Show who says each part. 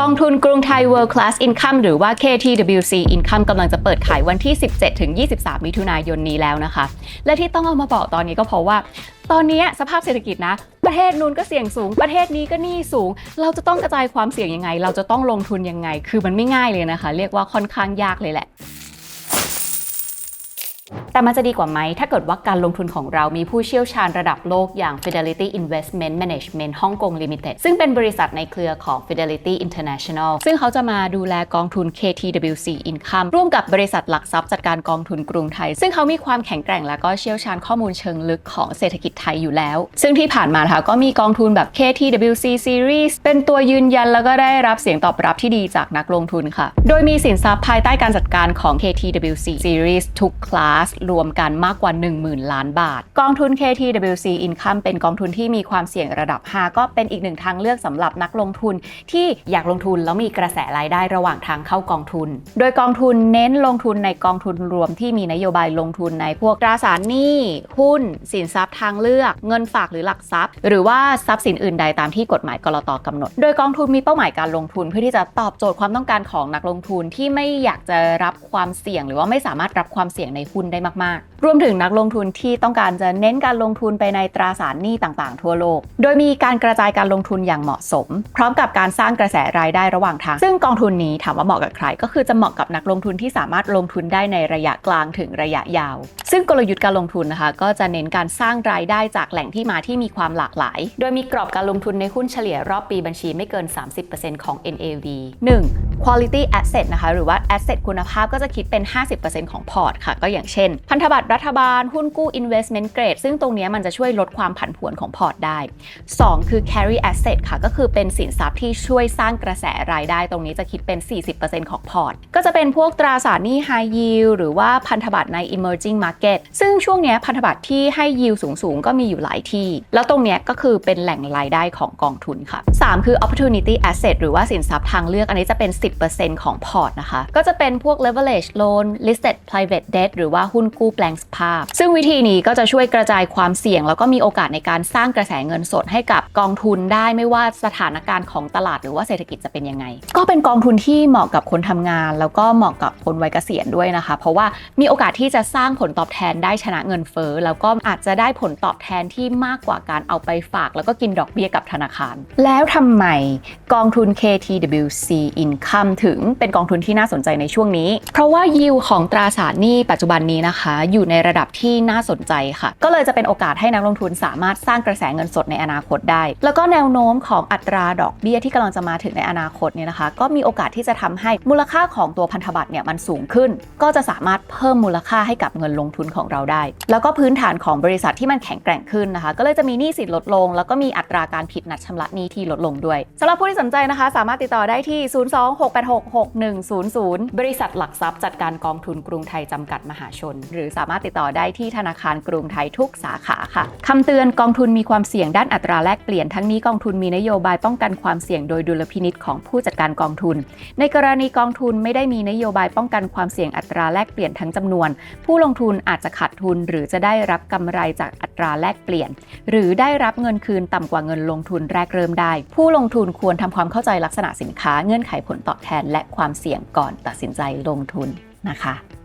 Speaker 1: กองทุนกรุงไทย World Class Income หรือว่า KTWC Income กำลังจะเปิดขายวันที่ 17-23 มิถุนายนนี้แล้วนะคะ และที่ต้องเอามาบอกตอนนี้ก็เพราะว่า ตอนนี้สภาพเศรษฐกิจนะ ประเทศนู้นก็เสี่ยงสูง ประเทศนี้ก็หนี้สูง เราจะต้องกระจายความเสี่ยงยังไง เราจะต้องลงทุนยังไง คือมันไม่ง่ายเลยนะคะ เรียกว่าค่อนข้างยากเลยแหละ แต่มันจะดีกว่าไหม ถ้าเกิดว่าการลงทุนของเรามีผู้เชี่ยวชาญระดับโลกอย่าง Fidelity Investment Management ฮ่องกง Limited ซึ่งเป็นบริษัทในเครือของ Fidelity International ซึ่งเขาจะมาดูแลกองทุน KTWC Income ร่วมกับบริษัทหลักทรัพย์จัดการกองทุนกรุงไทย ซึ่งเขามีความแข็งแกร่งและก็เชี่ยวชาญข้อมูลเชิงลึกของเศรษฐกิจไทยอยู่แล้ว ซึ่งที่ผ่านมานะคะก็มีกองทุนแบบ KTWC Series เป็นตัวยืนยันแล้วก็ได้รับเสียงตอบรับที่ดีจากนักลงทุนค่ะ โดยมีสินทรัพย์ภายใต้การจัดการของ KTWC Series ทุกคลาสรวมกันมากกว่า 10,000 ล้านบาท กองทุน KTWC Income เป็นกองทุนที่มีความเสี่ยงระดับ 5 ก็เป็นอีกหนึ่งทางเลือกสำหรับนักลงทุนที่อยากลงทุนแล้วมีกระแสรายได้ระหว่างทางเข้ากองทุน โดยกองทุนเน้นลงทุนในกองทุนรวมที่มีนโยบายลงทุนในพวกตราสารหนี้ หุ้น สินทรัพย์ทางเลือก เงินฝากหรือหลักทรัพย์ หรือว่าทรัพย์สินอื่นใดตามที่กฎหมายกรตกำหนด โดยกองทุนมีเป้าหมายการลงทุน เพื่อที่จะตอบโจทย์ความต้องการของนักลงทุนที่ไม่อยากจะรับความเสี่ยง หรือว่าไม่สามารถรับความเสี่ยงในหุ้นได้มากมากรวมถึงนักลงทุนที่ต้องการจะเน้นการลงทุนไปในตราสารหนี้ต่างๆ ทั่วโลก โดยมีการกระจายการลงทุนอย่างเหมาะสม พร้อมกับการสร้างกระแสรายได้ระหว่างทาง ซึ่งกองทุนนี้ถามว่าเหมาะกับใคร ก็คือจะเหมาะกับนักลงทุนที่สามารถลงทุนได้ในระยะกลางถึงระยะยาว ซึ่งกลยุทธ์การลงทุนนะคะ ก็จะเน้นการสร้างรายได้จากแหล่งที่มาที่มีความหลากหลาย โดยมีกรอบการลงทุนในหุ้นเฉลี่ยรอบปีบัญชีไม่เกิน 30%ของ NAV 1. quality asset นะคะหรือว่า asset คุณภาพก็จะคิดเป็น 50%ของพอร์ตค่ะก็อย่างเช่น พันธบัตรรัฐบาล หุ้นกู้ investment grade ซึ่งตรงนี้มันจะช่วยลดความผันผวนของพอร์ตได้ 2 คือ carry asset ค่ะ ก็คือเป็นสินทรัพย์ที่ช่วยสร้างกระแสรายได้ตรงนี้จะคิดเป็น 40%ของพอร์ต ก็จะเป็นพวกตราสารหนี้ high yield หรือว่าพันธบัตรใน emerging market ซึ่งช่วงนี้พันธบัตรที่ให้ yield สูงๆ ก็มีอยู่หลายที่ แล้วตรงนี้ก็คือเป็นแหล่งรายได้ของกองทุนค่ะ 3 คือ opportunity asset หรือว่าสินทรัพย์ทางเลือกอันนี้จะเป็น 10%ของพอร์ตนะคะ ก็จะเป็นพวก leverage loan listed private debt หรือว่าหุ้นกู้แปลงสภาพ ซึ่งวิธีนี้ก็จะช่วยกระจายความเสี่ยง แล้วก็มีโอกาสในการสร้างกระแสเงินสดให้กับกองทุนได้ไม่ว่าสถานการณ์ของตลาดหรือว่าเศรษฐกิจจะเป็นยังไง ก็เป็นกองทุนที่เหมาะกับคนทำงาน แล้วก็เหมาะกับคนวัยเกษียณด้วยนะคะ เพราะว่ามีโอกาสที่จะสร้างผลตอบแทนได้ชนะเงินเฟ้อแล้วก็อาจจะได้ผลตอบแทนที่มากกว่าการเอาไปฝาก แล้วก็กินดอกเบี้ยกับธนาคาร แล้วทำไมกองทุน KTWC Income ถึงเป็นกองทุนที่น่าสนใจในช่วงนี้ เพราะว่ายิวของตราสารหนี้ปัจจุบันนี้นะคะ อยู่ในระดับที่น่าสนใจค่ะ ก็เลยจะเป็นโอกาสให้นักลงทุนสามารถสร้างกระแสเงินสดในอนาคตได้ แล้วก็แนวโน้มของอัตราดอกเบี้ยที่กำลังจะมาถึงในอนาคตเนี่ยนะคะ ก็มีโอกาสที่จะทำให้มูลค่าของตัวพันธบัตรเนี่ยมันสูงขึ้น ก็จะสามารถเพิ่มมูลค่าให้กับเงินลงทุนของเราได้ แล้วก็พื้นฐานของบริษัทที่มันแข็งแกร่งขึ้นนะคะ ก็เลยจะมีหนี้สินลดลง แล้วก็มีอัตราการผิดนัดชำระหนี้ที่ลดลงด้วยสำหรับผู้ที่สนใจนะคะ สามารถติดต่อได้ที่ 026866100 บริษัทหลักทรัพย์จัดการกองทุนกรุงไทยจำกัดมหาชน หรือสามารถติดต่อได้ที่ธนาคารกรุงไทยทุกสาขาค่ะคำเตือนกองทุนมีความเสี่ยงด้านอัตราแลกเปลี่ยนทั้งนี้กองทุนมีนโยบายป้องกันความเสี่ยงโดยดุลพินิษของผู้จัดการกองทุน ในกรณีกองทุนไม่ได้มีนโยบายป้องกันความเสี่ยงอัตราแลกเปลี่ยนทั้งจำนวน ผู้ลงทุนอาจจะขาดทุน หรือจะได้รับกำไรจากอัตราแลกเปลี่ยน หรือได้รับเงินคืนต่ำกว่าเงินลงทุนแรกเริ่มได้ ผู้ลงทุนควรทำความเข้าใจลักษณะสินค้า เงื่อนไขผลตอบแทนและความเสี่ยงก่อนตัดสินใจลงทุนนะคะ